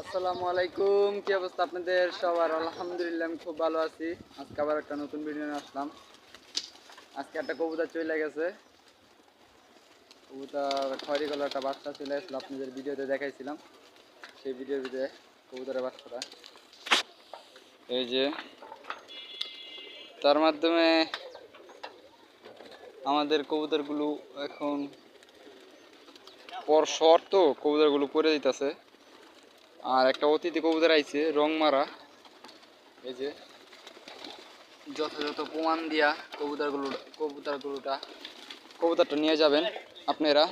আসসালামু আলাইকুম, কি অবস্থা আপনাদের? সবার আলহামদুলিল্লাহ আমি খুব ভালো আছি। আজকে আবার একটা নতুন ভিডিও নিয়ে আসলাম। আজকে একটা কবুতর চলে গেছে। কবুতর খয়রি কালার একটা বাচ্চা চলে আসলো, আপনাদের ভিডিওতে দেখাইছিলাম। সেই ভিডিওর ভিতরে কবুতরের বাচ্চাটা। এই যে, তার মাধ্যমে আমাদের কবুতরগুলো এখন পর শর্ট তো কবুতরগুলো পরে দিতেছে। আর একটা অতিথি কবুতর আইছে রং মারা এই যে, যথাযথ প্রমাণ দিয়া কবুতরগুলো কবুতরগুলোটা কবুতরটা নিয়ে যাবেন আপনারা।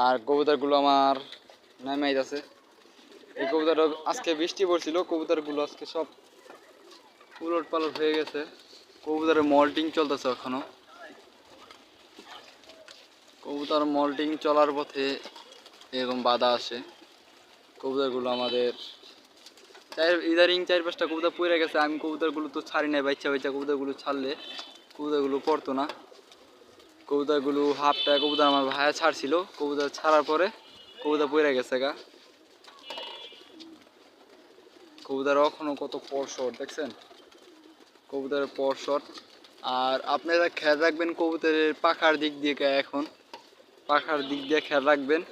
আর কবুতরগুলো আমার নেমে আছে এই কবুতর আজকে বৃষ্টি পড়ছিল, কবুতরগুলো আজকে সব উলট পালট হয়ে গেছে। কবুতরের মল্টিং চলতেছে এখনও। কবুতর মল্টিং চলার পথে এরকম বাধা আসে। কবুতরগুলো আমাদের চার ইদারিং চার পাঁচটা কবুতর পড়ে গেছে। আমি কবুতরগুলো তো ছাড়ি নাই, বাচ্চা বাচ্চা কবুতরগুলো ছাড়লে কবুতরগুলো পড়তো না। কবুতরগুলো হাফটা কবুতর আমার ভাইয়া ছাড়ছিল। কবুতর ছাড়ার পরে কবুতর পড়ে গেছে গা। কবুতর এখনও কত পর শট দেখছেন? কবুতরের পর শট আর আপনারা খেয়াল রাখবেন, কবুতরের পাখার দিক দিয়ে এখন? পাখার দিক দিয়ে খেয়াল রাখবেন।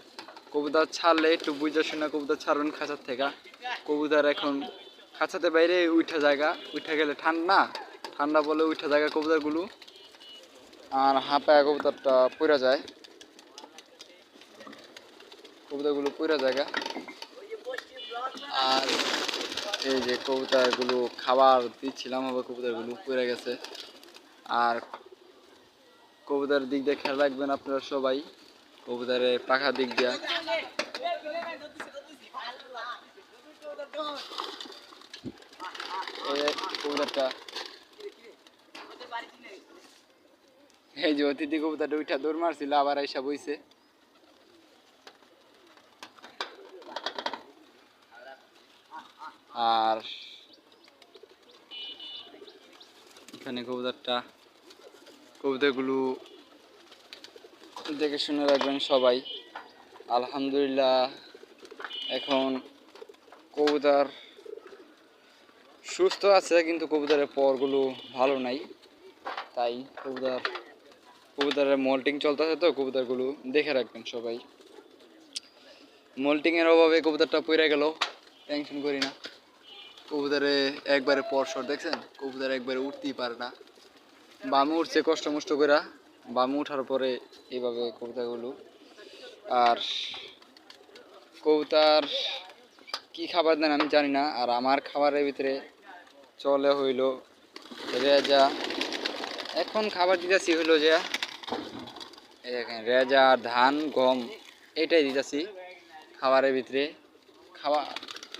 কবুতর ছাড়লে একটু বুঝে শুনে কবুতর ছাড়বেন খাঁচার থেকে। কবুতর এখন খাঁচাতে বাইরে উঠা জায়গা, উঠে গেলে ঠান্ডা ঠান্ডা বলে উঠা জায়গা কবুতরগুলো। আর হাঁপায় কবুতরটা পড়ে যায়। কবুতরগুলো পড়ে জায়গা। আর এই যে কবুতরগুলো খাবার দিচ্ছিলাম, আবার কবুতরগুলো পড়ে গেছে। আর কবুতরের দিক দিয়ে খেয়াল রাখবেন আপনারা সবাই কবুতরের পাখা দিক দিয়া। কবুতরটা। এই যে অতিথি কবুতরটা উঠা দৌড় মারছিল, আবার আইসা বইছে। আর এখানে কবুতরটা, কবুতরগুলো দেখে শুনে রাখবেন সবাই। আলহামদুলিল্লাহ, এখন কবুতর সুস্থ আছে, কিন্তু কবুতরের পরগুলো ভালো নাই। তাই কবুতর, কবুতরের মল্টিং চলতেছে তো, কবুতরগুলো দেখে রাখবেন সবাই। মল্টিংয়ের অভাবে কবুতরটা পড়ে গেল টেনশন করি না। কবুতরে একবারে পরশর, দেখছেন? কবুতর একবারে উঠতেই পারে না। বামে উঠছে কষ্ট মষ্ট করে বামে উঠার পরে এইভাবে কবিতাগুলো। আর কবুতর কি খাবার দেন আমি জানি না, আর আমার খাবারের ভিতরে চলে হইল রেজা। এখন খাবার দিতেছি হইল যে দেখেন, রেজা, ধান, গম এটাই দিতেছি খাবারের ভিতরে। খাওয়া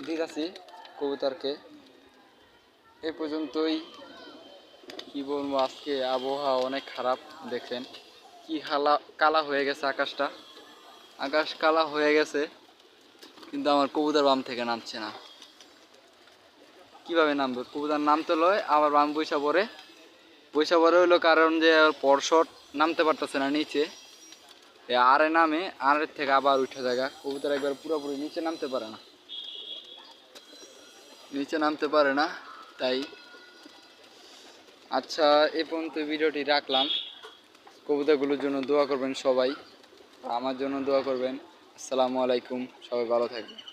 দিতেছি কবুতরকে। এ পর্যন্তই। কি বলব, আজকে আবহাওয়া অনেক খারাপ, দেখেন। কি কালা কালা হয়ে গেছে আকাশটা। আকাশ কালা হয়ে গেছে, কিন্তু আমার কবুতর বাম থেকে নামছে না। কীভাবে নামবে? কবুতর নামতে লয়, আবার বাম বৈশা পরে বৈশা পরে হইল কারণ যে পরশট নামতে পারতেছে না নিচে। আরে নামে আরের থেকে আবার উঠে জায়গা কবুতর একবার পুরোপুরি নিচে নামতে পারে না। নিচে নামতে পারে না, তাই আচ্ছা এ পর্যন্ত ভিডিওটি রাখলাম। কবিতাগুলোর জন্য দোয়া করবেন সবাই। আমার জন্য দোয়া করবেন। আসসালামু আলাইকুম। সবাই ভালো থাকবেন।